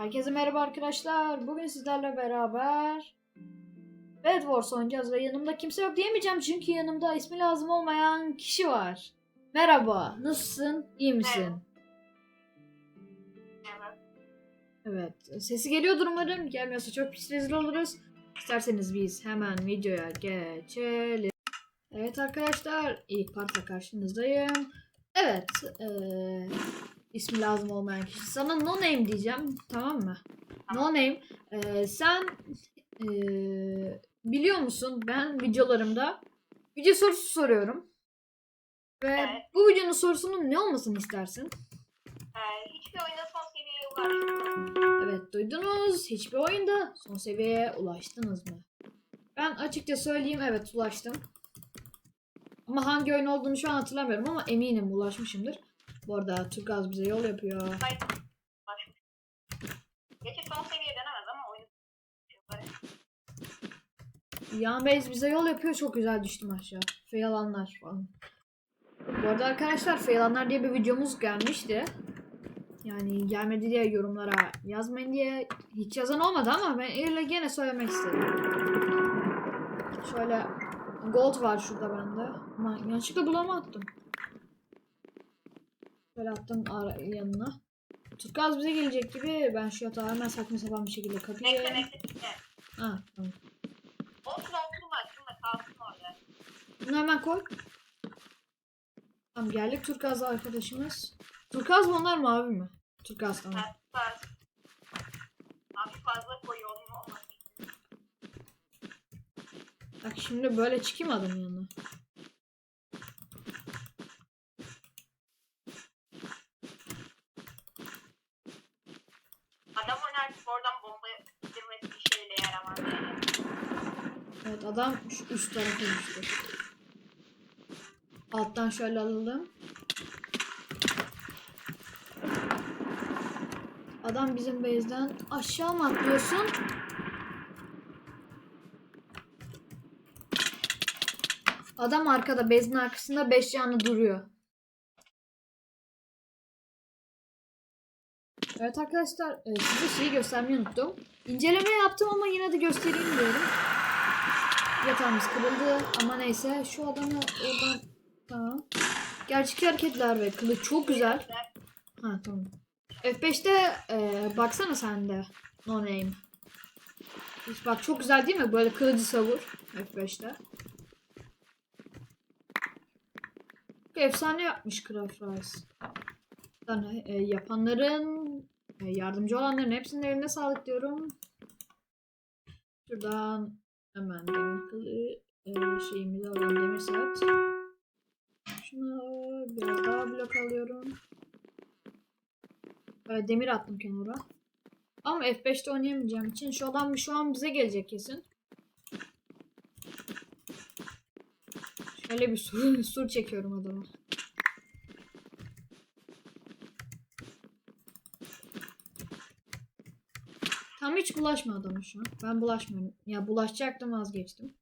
Herkese merhaba arkadaşlar. Bugün sizlerle beraber Bed Wars oynayacağız ve yanımda kimse yok diyemeyeceğim çünkü yanımda ismi lazım olmayan kişi var. Merhaba, nasılsın? İyi misin? Evet. Evet, sesi geliyordur umarım. Gelmiyorsa çok pis rezil oluruz. İsterseniz biz hemen videoya geçelim. Evet arkadaşlar, ilk parta karşınızdayım. Evet, eee ismi lazım olmayan kişi. Sana no name diyeceğim, tamam mı? No name. Eee, sen eee, biliyor musun ben videolarımda video sorusu soruyorum. Ve Evet. bu videonun sorusunun ne olmasını istersin? Ee, hiçbir oyunda son seviyeye ulaşmadım. Evet duydunuz. Hiçbir oyunda son seviyeye ulaştınız mı? Ben açıkça söyleyeyim evet ulaştım. Ama hangi oyun olduğunu şu an hatırlamıyorum ama eminim ulaşmışımdır. Bu arada Turgaz bize yol yapıyor. Gerçi son seviye denemez ama oyun Yan Base bize yol yapıyor. Çok güzel düştüm aşağı. Feylanlar falan. Bu arada arkadaşlar Feylanlar diye bir videomuz gelmişti. Yani gelmedi diye yorumlara yazmayın diye hiç yazan olmadı ama ben öyle gene söylemek istedim. Şöyle gold var şurada bende. Ama yanlışlıkla bulama attım. Şöyle attım yanına. Turkaz bize gelecek gibi ben şu yatağı hemen saçma sapan bir şekilde Bekle kapıyorum. bekle bekle. Ha, tamam. Olsun oturma oturma kalsın orada. Bunu hemen koy. Tamam geldik Turkaz'la arkadaşımız. Turkaz mı onlar mavi mi? Turkaz tamam. Fazla. Abi fazla onun olmasın. Bak şimdi böyle çıkayım adamın yanına. Adam oynarken oradan bomba indirmesi bir şeyle yaramaz yani. Evet adam şu üst tarafa düştü. Alttan şöyle alalım. Adam bizim base'den aşağı mı atlıyorsun? Adam arkada base'in arkasında 5 canlı duruyor. Evet arkadaşlar e, size şeyi göstermeyi unuttum. İnceleme yaptım ama yine de göstereyim diyorum. Yatağımız kırıldı ama neyse şu adamı oradan tamam. Gerçek hareketler ve kılıç çok güzel. Ha tamam. F5'te e, baksana sen de. No name. Bak çok güzel değil mi? Böyle kılıcı savur. F5'te. Efsane yapmış Craft Rice. E, yapanların e, yardımcı olanların hepsinin eline sağlık diyorum. Şuradan hemen demir kılı e, şeyimizi alalım demir saat. Şuna biraz daha blok alıyorum. Böyle demir attım kenara. Ama F5'te oynayamayacağım için şu adam şu an bize gelecek kesin. Şöyle bir sur, sur çekiyorum adama. Hiç bulaşma adama şu an. Ben bulaşmıyorum. Ya bulaşacaktım vazgeçtim.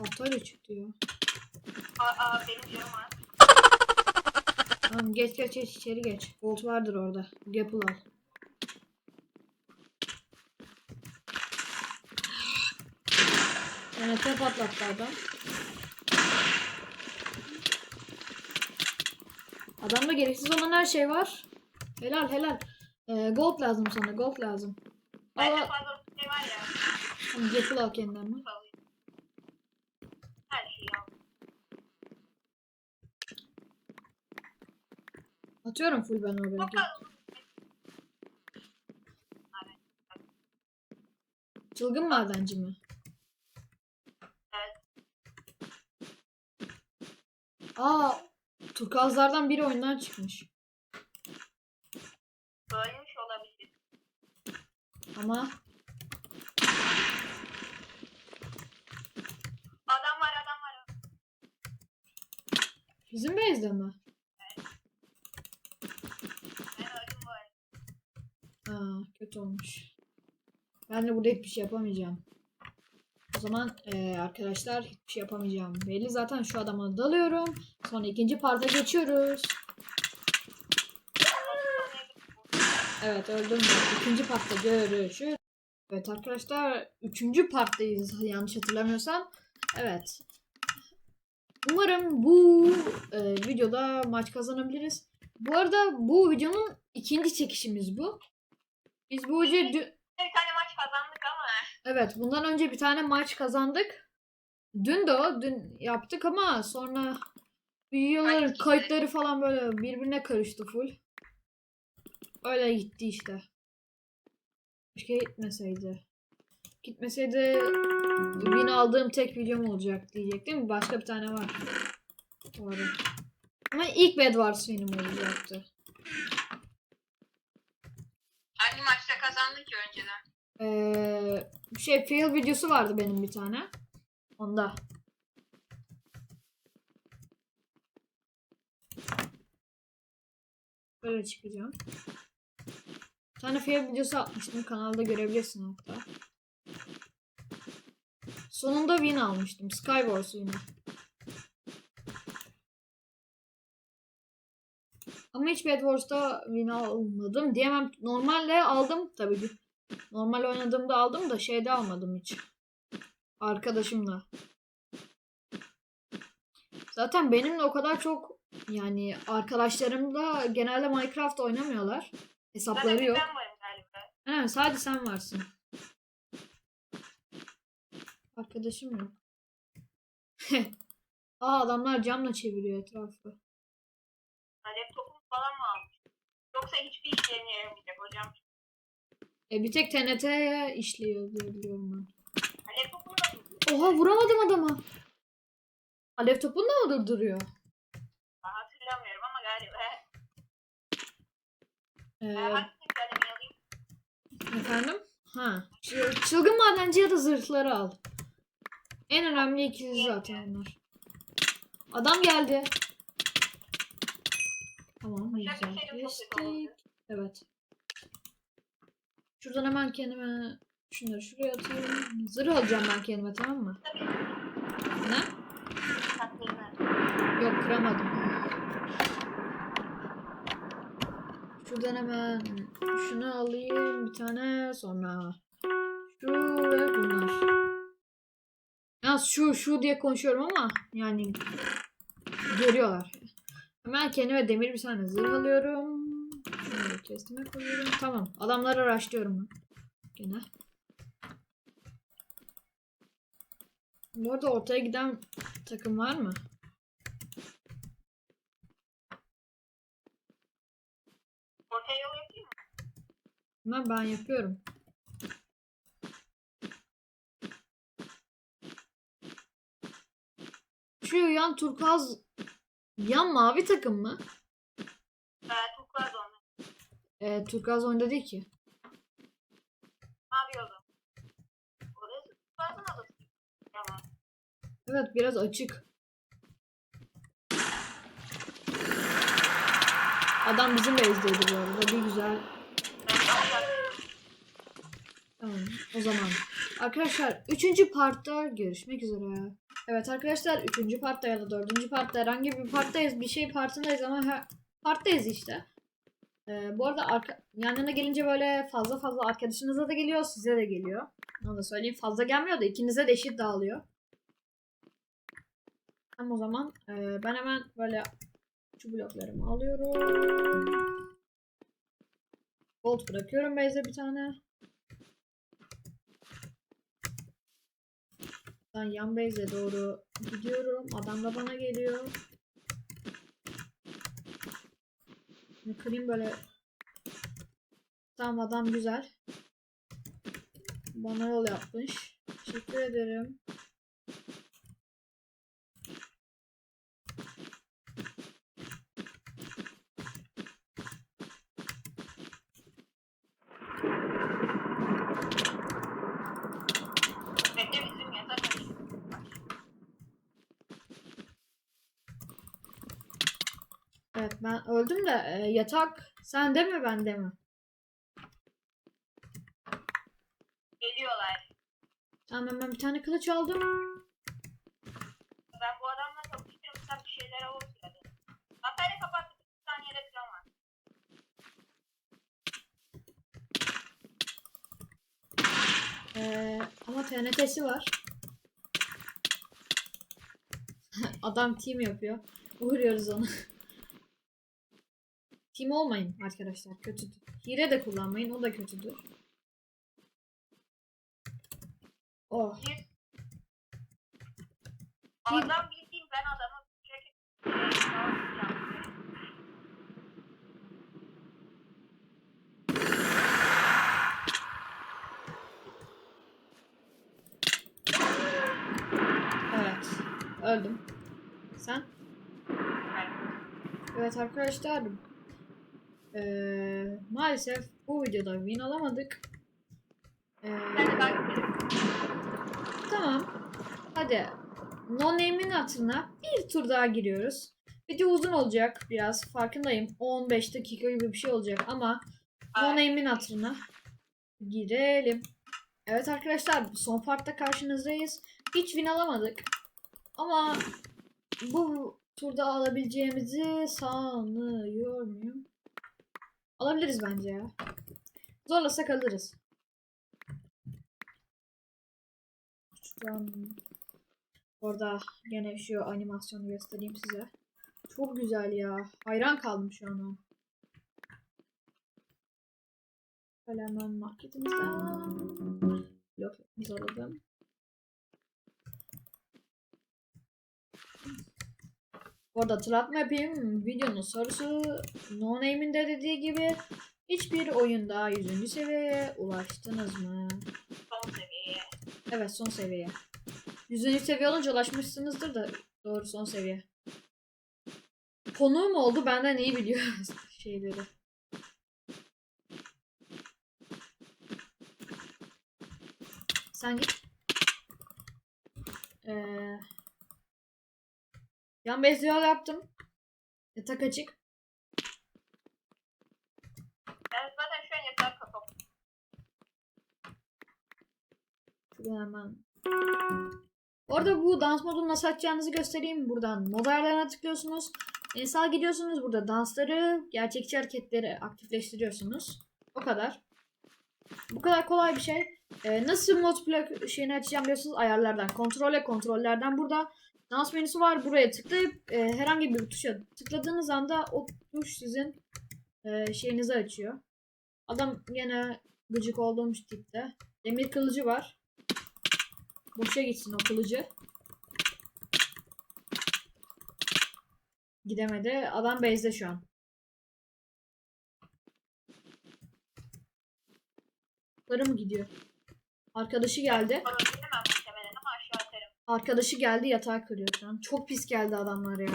Atölye çıktı ya. Aa, aa benim canım var. Tamam geç geç geç içeri geç. Bolt vardır orada. Gapple al. Yani tep atlattı adam. Adamda gereksiz olan her şey var. Helal helal. Ee, gold lazım sana gold lazım. Bende al. fazla şey var ya. Tamam, Gapple al kendinden. alayım. Her şeyi al. Atıyorum full ben oraya. Bakalım. Çılgın madenci mi? Evet. Aa, turkazlardan biri oyundan çıkmış. Bölmüş olabilir. Ama Adam var adam var. bizim base'de mi? Ben öldüm bu arada. Aa, kötü olmuş. Ben de burada hiçbir şey yapamayacağım. O zaman eee, arkadaşlar hiçbir şey yapamayacağım. Belli zaten şu adama dalıyorum. Sonra ikinci parta geçiyoruz. Evet öldüm. ben. İkinci partta görüşürüz. Evet arkadaşlar üçüncü parttayız yanlış hatırlamıyorsam. Evet. Umarım bu e, videoda maç kazanabiliriz. Bu arada bu videonun ikinci çekişimiz bu. Biz bu dü- Bir tane maç kazandık ama. evet bundan önce bir tane maç kazandık. Dün de o dün yaptık ama sonra videoların kayıtları falan böyle birbirine karıştı full. Öyle gitti işte. Keşke gitmeseydi. Gitmeseydi win aldığım tek videom olacak diyecektim. Başka bir tane var. Doğru. Ama ilk Bed Wars benim olacaktı. Hangi maçta kazandık ki önceden? Ee, şey fail videosu vardı benim bir tane. Onda. Böyle çıkacağım. Bir tane fail videosu atmıştım. Kanalda görebilirsin hatta. Sonunda win almıştım. Skywars win'i. Ama hiç Bed Wars'ta win almadım diyemem. Normalde aldım tabii. Normal oynadığımda aldım da şeyde almadım hiç. Arkadaşımla. Zaten benimle o kadar çok yani arkadaşlarım da genelde Minecraft oynamıyorlar. Hesapları Zaten yok. ben varım galiba. He, sadece sen varsın. Arkadaşım yok. Aa adamlar camla çeviriyor etrafı. Ha, Laptopum falan mı almış? Yoksa hiçbir işlerine yaramayacak hocam. E bir tek TNT'ye işliyor diye biliyorum ben. Ha, Laptopumu da Oha vuramadım adama. Alev topunu da mı durduruyor? Ha, hatırlamıyorum ama galiba. Ee, efendim? Ha. Çı- Çılgın madenci ya da zırhları al. En önemli ikisi zaten onlar. Adam geldi. Tamam güzel. Geçtik. Evet. Şuradan hemen kendime şunları şuraya atıyorum. Zırh alacağım ben kendime tamam mı? Tabii Ne? Yok kıramadım. Şuradan hemen şunu alayım bir tane sonra şu ve bunlar. Yalnız şu şu diye konuşuyorum ama yani görüyorlar. Hemen kendime demir bir tane zırh alıyorum. Şunu kestime koyuyorum. Tamam. Adamları araştırıyorum ben. Gene. Bu arada ortaya giden takım var mı? Yol yapayım mı? Ben yapıyorum. Şu yan turkuaz yan mavi takım mı? Ee, Turkuaz onu. E, turkuaz oyunda değil ki. Mavi yolu. Orası Turkuaz'ın adası. Tamam. Evet biraz açık. Adam bizim base'deydi bu arada. Bir güzel. Tamam o zaman. Arkadaşlar 3. partta görüşmek üzere. Evet arkadaşlar 3. partta ya da 4. partta herhangi bir parttayız. Bir şey partındayız ama her, parttayız işte. Ee, bu arada arka, yan gelince böyle fazla fazla arkadaşınıza da geliyor size de geliyor. Onu da söyleyeyim fazla gelmiyor da ikinize de eşit dağılıyor. Tamam o zaman e, ben hemen böyle şu bloklarımı alıyorum. Gold bırakıyorum base'e bir tane. Ben yan base'e doğru gidiyorum. Adam da bana geliyor. Kırayım böyle. Tamam adam güzel. Bana yol yapmış. Teşekkür ederim. Evet ben öldüm de e, yatak sende mi bende mi? Geliyorlar. Tamam ben bir tane kılıç aldım. Ben bu adamla kapıştım sen bir şeyler olsun. Hatayla kapattık. Bir saniyede kıran var. Ee, ama TNT'si var. Adam team yapıyor. Vuruyoruz onu. team olmayın arkadaşlar. Kötüdür. Hile de kullanmayın. O da kötüdür. Oh. Adam bildiğin ben adamı Evet. Öldüm. Sen? Evet arkadaşlar. Ee, maalesef bu videoda win alamadık. Ee, Ben de ben tamam. Hadi. No name'in hatırına bir tur daha giriyoruz. Video uzun olacak biraz. Farkındayım. 15 dakika gibi bir şey olacak ama No name'in hatırına girelim. Evet arkadaşlar son partta karşınızdayız. Hiç win alamadık. Ama bu turda alabileceğimizi sanıyor muyum? Alabiliriz bence ya. Zorlasak alırız. Şuradan orada gene şu animasyonu göstereyim size. Çok güzel ya. Hayran kaldım şu an. Şöyle hemen marketimizden bloklarımızı alalım. Bu arada hatırlatma yapayım. Videonun sorusu No Name'in de dediği gibi hiçbir oyunda 100. seviyeye ulaştınız mı? son seviyeye. Evet son seviye. 100. seviye olunca ulaşmışsınızdır da doğru son seviye. Konuğum oldu benden iyi biliyor şeyleri. Sen git. Ee, yan bez yol yaptım. Yatak açık. Ben zaten şu an yatak kapalı. Şuradan hemen. Orada bu dans modunu nasıl açacağınızı göstereyim. Buradan mod ayarlarına tıklıyorsunuz. En sağa gidiyorsunuz. Burada dansları, gerçekçi hareketleri aktifleştiriyorsunuz. O kadar. Bu kadar kolay bir şey. Ee, nasıl mod plak şeyini açacağım diyorsunuz ayarlardan. Kontrole kontrollerden burada dans menüsü var. Buraya tıklayıp e, herhangi bir tuşa tıkladığınız anda o tuş sizin e, şeyinizi açıyor. Adam gene gıcık olduğum tipte. Demir kılıcı var. Boşa gitsin o kılıcı. Gidemedi. Adam base'de şu an. Yukarı mı gidiyor? Arkadaşı geldi. Bana gidemem muhtemelen ama aşağı atarım. Arkadaşı geldi yatağı kırıyor şu an. Çok pis geldi adamlar ya.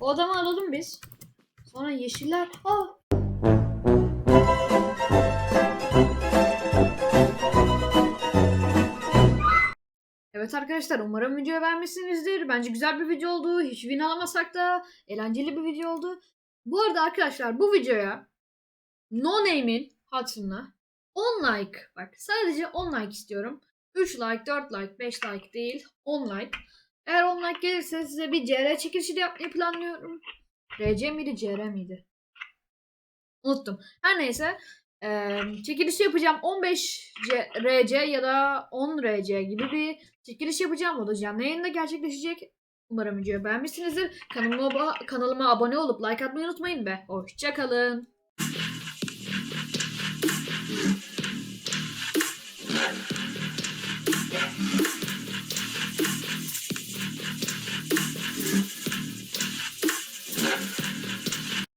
O adamı alalım biz. Sonra yeşiller. Ah! Evet arkadaşlar umarım videoyu beğenmişsinizdir. Bence güzel bir video oldu. Hiç win alamasak da eğlenceli bir video oldu. Bu arada arkadaşlar bu videoya No Name'in hatırına 10 like bak sadece 10 like istiyorum. 3 like, 4 like, 5 like değil 10 like. Eğer 10 like gelirse size bir CR çekilişi de yapmayı planlıyorum. RC miydi CR miydi? Unuttum. Her neyse. eee çekiliş yapacağım. 15 C- RC ya da 10 RC gibi bir çekiliş yapacağım. O da canlı yayında gerçekleşecek. Umarım videoyu beğenmişsinizdir. Kanalıma, kanalıma abone olup like atmayı unutmayın be. Hoşçakalın.